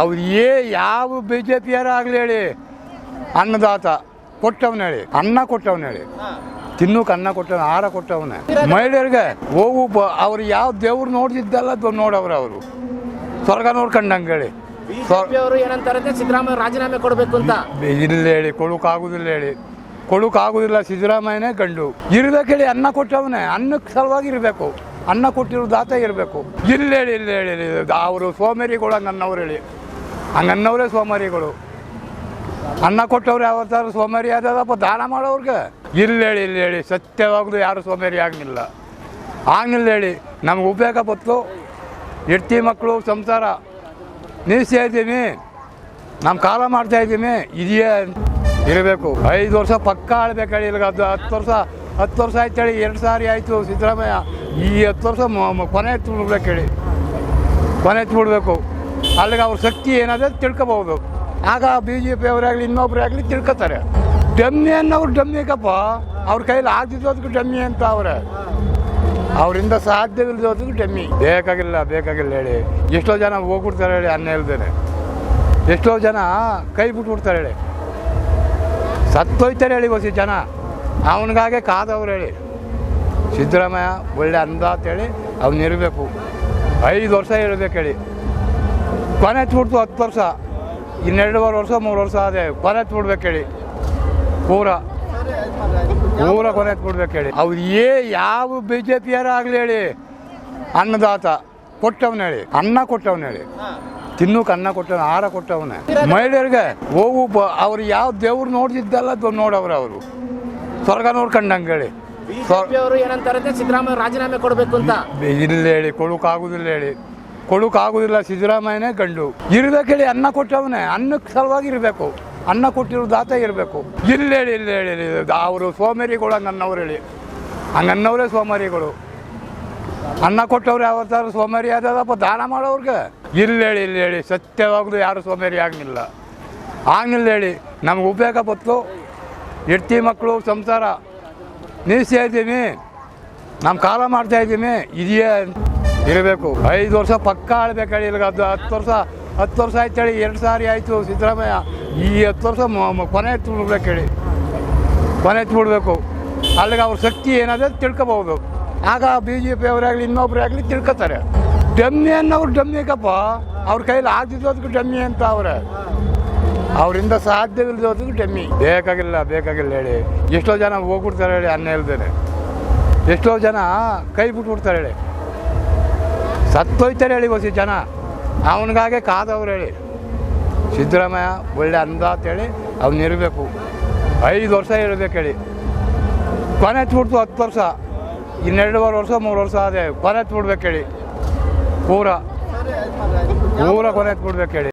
ಅವ್ರು ಏ ಯಾವ ಬಿ ಜೆ ಪಿಯರಾಗಲಿ ಹೇಳಿ ಅನ್ನದಾತ ಕೊಟ್ಟವನ ಹೇಳಿ ಅನ್ನ ಕೊಟ್ಟವನ ಹೇಳಿ. ತಿನ್ನೋಕೆ ಅನ್ನ ಕೊಟ್ಟವನ ಆಹಾರ ಕೊಟ್ಟವನ. ಮಹಿಳೆಯರಿಗೆ ಹೋಗು ಬ ಅವ್ರು ಯಾವ ದೇವ್ರು ನೋಡ್ತಿದ್ದಲ್ಲ ನೋಡವ್ರೆ ಅವರು. ಸ್ವರ್ಗ ನೋಡ್ಕೊಂಡಂಗೆ ಹೇಳಿ. ಅವರು ಏನಂತಾರೆ ಸಿದ್ದರಾಮಯ್ಯ ರಾಜೀನಾಮೆ ಕೊಡಬೇಕು ಅಂತ. ಇಲ್ಲ ಹೇಳಿ ಕೊಡೋಕ್ಕಾಗೋದಿಲ್ಲ ಹೇಳಿ. ಕೊಡೋಕ್ಕಾಗೋದಿಲ್ಲ ಸಿದ್ದರಾಮಯ್ಯನೇ ಗಂಡು. ಇರ್ಬೇಕು ಹೇಳಿ ಅನ್ನ ಕೊಟ್ಟವನೇ. ಅನ್ನಕ್ಕೆ ಸಲುವಾಗಿ ಇರಬೇಕು. ಅನ್ನ ಕೊಟ್ಟಿರೋ ದಾತ ಇರಬೇಕು. ಇಲ್ಲ ಹೇಳಿ ಇಲ್ಲ ಹೇಳಿ ಅವರು ಸೋಮೇರಿಗಳ ನನ್ನವ್ರು ಹೇಳಿ. ಹಂಗನ್ನವರೇ ಸೋಮಾರಿಗಳು. ಅನ್ನ ಕೊಟ್ಟವ್ರು ಯಾವತ್ತಾರು ಸೋಮಾರಿ ಆದದಪ್ಪ ದಾನ ಮಾಡೋರ್ಗೆ. ಇಲ್ಲ ಹೇಳಿ ಇಲ್ಲ ಹೇಳಿ ಸತ್ಯವಾಗ್ದು ಯಾರು ಸೋಮಾರಿ ಆಗಲಿಲ್ಲ. ಆಗಲಿಲ್ಲ ಹೇಳಿ, ನಮ್ಗೆ ಉಪಯೋಗ ಬತ್ತು ಹೆಂಡ್ತಿ ಮಕ್ಕಳು ಸಂಸಾರ. ನಿಲ್ಲಿಸ್ತಾ ಇದ್ದೀವಿ. ನಮ್ಮ ಕಾಲ ಮಾಡ್ತಾ ಇದ್ದೀವಿ. ಇದೆಯೇ ಇರಬೇಕು. ಐದು ವರ್ಷ ಪಕ್ಕ ಆಳ್ಬೇಕು ಹೇಳಿ ಇಲ್ಲಿಗೆ ಅದು ಹತ್ತು ವರ್ಷ ಹತ್ತು ವರ್ಷ ಆಯ್ತು ಹೇಳಿ, ಎರಡು ಸಾರಿ ಆಯಿತು ಸಿದ್ದರಾಮಯ್ಯ. ಈ ಹತ್ತು ವರ್ಷ ಕೊನೆ ಎತ್ತು ಬಿಡ್ಬೇಕು ಹೇಳಿ. ಕೊನೆ ಎತ್ತು ಬಿಡಬೇಕು ಅಲ್ಲಿಗೆ ಅವ್ರ ಶಕ್ತಿ ಏನಾದ್ರೆ ತಿಳ್ಕೊಬಹುದು. ಆಗ ಬಿ ಜೆ ಪಿ ಅವರಾಗಲಿ ಇನ್ನೊಬ್ರು ಆಗಲಿ ತಿಳ್ಕೊತಾರೆ. ಡಮ್ಮಿ ಅನ್ನೋರು ಡಮ್ಮಿಗಪ್ಪ ಅವ್ರ ಕೈಲಿ ಆಗದಿದ್ದೋದಕ್ಕೆ ಡಮ್ಮಿ ಅಂತ ಅವ್ರೆ. ಅವರಿಂದ ಸಾಧ್ಯವಿಲ್ಲದೋದಕ್ಕೆ ಡಮ್ಮಿ. ಬೇಕಾಗಿಲ್ಲ ಬೇಕಾಗಿಲ್ಲ ಹೇಳಿ. ಎಷ್ಟೋ ಜನ ಹೋಗ್ಬಿಡ್ತಾರೆ ಹೇಳಿ ಅನ್ನ ಹೇಳ್ದೇನೆ ಎಷ್ಟೋ ಜನ ಕೈ ಬಿಟ್ಬಿಡ್ತಾರೆ ಹೇಳಿ. ಸತ್ತೋಯ್ತಾರೆ ಹೇಳಿ ಹೊಸಿ ಜನ. ಅವನಿಗಾಗೆ ಕಾದವ್ರು ಹೇಳಿ. ಸಿದ್ದರಾಮಯ್ಯ ಒಳ್ಳೆ ಅಂದ ಅಂತೇಳಿ ಅವನಿರಬೇಕು ಐದು ವರ್ಷ ಹೇಳಿ. ಕೊನೆ ಹಚ್ಬಿಡ್ತು ಹತ್ತು ವರ್ಷ. ಇನ್ನೆರಡುವರೆ ವರ್ಷ ಮೂರು ವರ್ಷ ಅದೇ ಕೊನೆ ಬಿಡ್ಬೇಕು ಹೇಳಿ. ಪೂರ. ಪೂರ ಕೊನೆ ಹಚ್ಬಿಡ್ಬೇಕು ಹೇಳಿ. ಅವ್ರು ಏ ಯಾವ ಬಿ ಜೆ ಪಿಯರಾಗಲಿ ಹೇಳಿ. ಅನ್ನದಾತ ಕೊಟ್ಟವನ ಹೇಳಿ. ಅನ್ನ ಕೊಟ್ಟವನ ಹೇಳಿ. ತಿನ್ನೋಕೆ ಅನ್ನ ಕೊಟ್ಟವನ ಆಹಾರ ಕೊಟ್ಟವನ. ಮಹಿಳೆಯರಿಗೆ ಹೋಗು ಬ ಅವ್ರು ಯಾವ ದೇವ್ರು ನೋಡ್ತಿದ್ದಲ್ಲ ಅದು ನೋಡವ್ರೆ ಅವರು. ಸ್ವರ್ಗ ನೋಡ್ಕಂಡಂಗೆ ಹೇಳಿ. ಏನಂತಾರಂದ್ರೆ ಸಿದ್ದರಾಮಯ್ಯ ರಾಜೀನಾಮೆ ಕೊಡಬೇಕು ಅಂತ. ಇಲ್ಲ ಹೇಳಿ ಕೊಡೋಕ್ಕಾಗೋದಿಲ್ಲ ಹೇಳಿ. ಕೊಡೋಕ್ಕಾಗೋದಿಲ್ಲ ಸಿದ್ದರಾಮಯ್ಯನೇ ಗಂಡು. ಇರ್ಬೇಕು ಹೇಳಿ ಅನ್ನ ಕೊಟ್ಟವನೇ, ಅನ್ನಕ್ಕೆ ಸಲುವಾಗಿ ಇರಬೇಕು. ಅನ್ನ ಕೊಟ್ಟಿರೋ ದಾತ ಇರಬೇಕು. ಇಲ್ಲ ಹೇಳಿ ಇಲ್ಲ ಹೇಳಿ ಅವರು ಸೋಮಾರಿಗಳು ಹಂಗನ್ನವ್ರು ಹೇಳಿ. ಹಂಗನ್ನವರೇ ಸೋಮಾರಿಗಳು. ಅನ್ನ ಕೊಟ್ಟವ್ರು ಯಾವತ್ತಾರು ಸೋಮಾರಿ ಆದದಪ್ಪ ದಾನ ಮಾಡೋರ್ಗೆ. ಇಲ್ಲ ಹೇಳಿ ಇಲ್ಲ ಹೇಳಿ. ಸತ್ಯವಾಗ್ದು ಯಾರು ಸೋಮಾರಿ ಆಗಲಿಲ್ಲ. ಆಗಲಿಲ್ಲ ಹೇಳಿ. ನಮ್ಗೆ ಉಪಯೋಗ ಬತ್ತು ಹೆಡ್ತಿ ಮಕ್ಕಳು, ಸಂಸಾರ. ನೀಸ್ತಾ ಇದ್ದೀವಿ. ನಮ್ಮ ಕಾಲ ಮಾಡ್ತಾ ಇದ್ದೀವಿ. ಇದೆಯೇ ಇರಬೇಕು. ಐದು ವರ್ಷ ಪಕ್ಕ ಆಳ್ಬೇಕು ಇಲ್ಲಿಗೆ ಅದು ಹತ್ತು ವರ್ಷ ಹತ್ತು ವರ್ಷ ಆಯ್ತು ಹೇಳಿ, ಎರಡು ಸಾರಿ ಆಯಿತು ಸಿದ್ದರಾಮಯ್ಯ. ಈ ಹತ್ತು ವರ್ಷ ಕೊನೆ ಎತ್ತು ಬಿಡ್ಬೇಕು ಹೇಳಿ. ಕೊನೆ ಎತ್ತು ಬಿಡಬೇಕು ಅಲ್ಲಿಗೆ ಅವ್ರ ಶಕ್ತಿ ಏನಾದ್ರೆ ತಿಳ್ಕೊಬಹುದು. ಆಗ ಬಿ ಜೆ ಪಿ ಅವರಾಗಲಿ, ಇನ್ನೊಬ್ರು ಆಗಲಿ ತಿಳ್ಕೊತಾರೆ. ಡಮ್ಮಿ ಅನ್ನೋರು ಡಮ್ಮಿಗಪ್ಪ. ಅವ್ರ ಕೈಯಲ್ಲಿ ಆಗದಿದ್ದೋದಕ್ಕೆ ಡಮ್ಮಿ ಅಂತ ಅವ್ರೆ. ಅವರಿಂದ ಸಾಧ್ಯವಿಲ್ಲದೋದಕ್ಕೆ ಡಮ್ಮಿ. ಬೇಕಾಗಿಲ್ಲ ಬೇಕಾಗಿಲ್ಲ ಹೇಳಿ. ಎಷ್ಟೋ ಜನ ಹೋಗ್ಬಿಡ್ತಾರೆ ಹೇಳಿ, ಅನ್ನ ಇಲ್ದೇನೆ. ಎಷ್ಟೋ ಜನ ಕೈ ಬಿಟ್ಬಿಡ್ತಾರೆ ಹೇಳಿ. ಸತ್ತೋಯ್ತಾರೆ ಹೇಳಿ ಹೊಸಿ ಜನ. ಅವನಿಗಾಗೆ ಕಾದವ್ರು ಹೇಳಿ. ಸಿದ್ದರಾಮಯ್ಯ ಒಳ್ಳೆ ಅಂದ ಅಂತೇಳಿ ಅವನಿರಬೇಕು ಐದು ವರ್ಷ ಇರಬೇಕು ಹೇಳಿ. ಕೊನೆ ಬಿಡ್ತು ಹತ್ತು ವರ್ಷ. ಇನ್ನೆರಡುವರೆ ವರ್ಷ, ಮೂರು ವರ್ಷ ಅದೇ ಕೊನೆ ಬಿಡ್ಬೇಕು ಹೇಳಿ. ಪೂರ. ಪೂರ ಕೊನೆ ಬಿಡ್ಬೇಕು ಹೇಳಿ.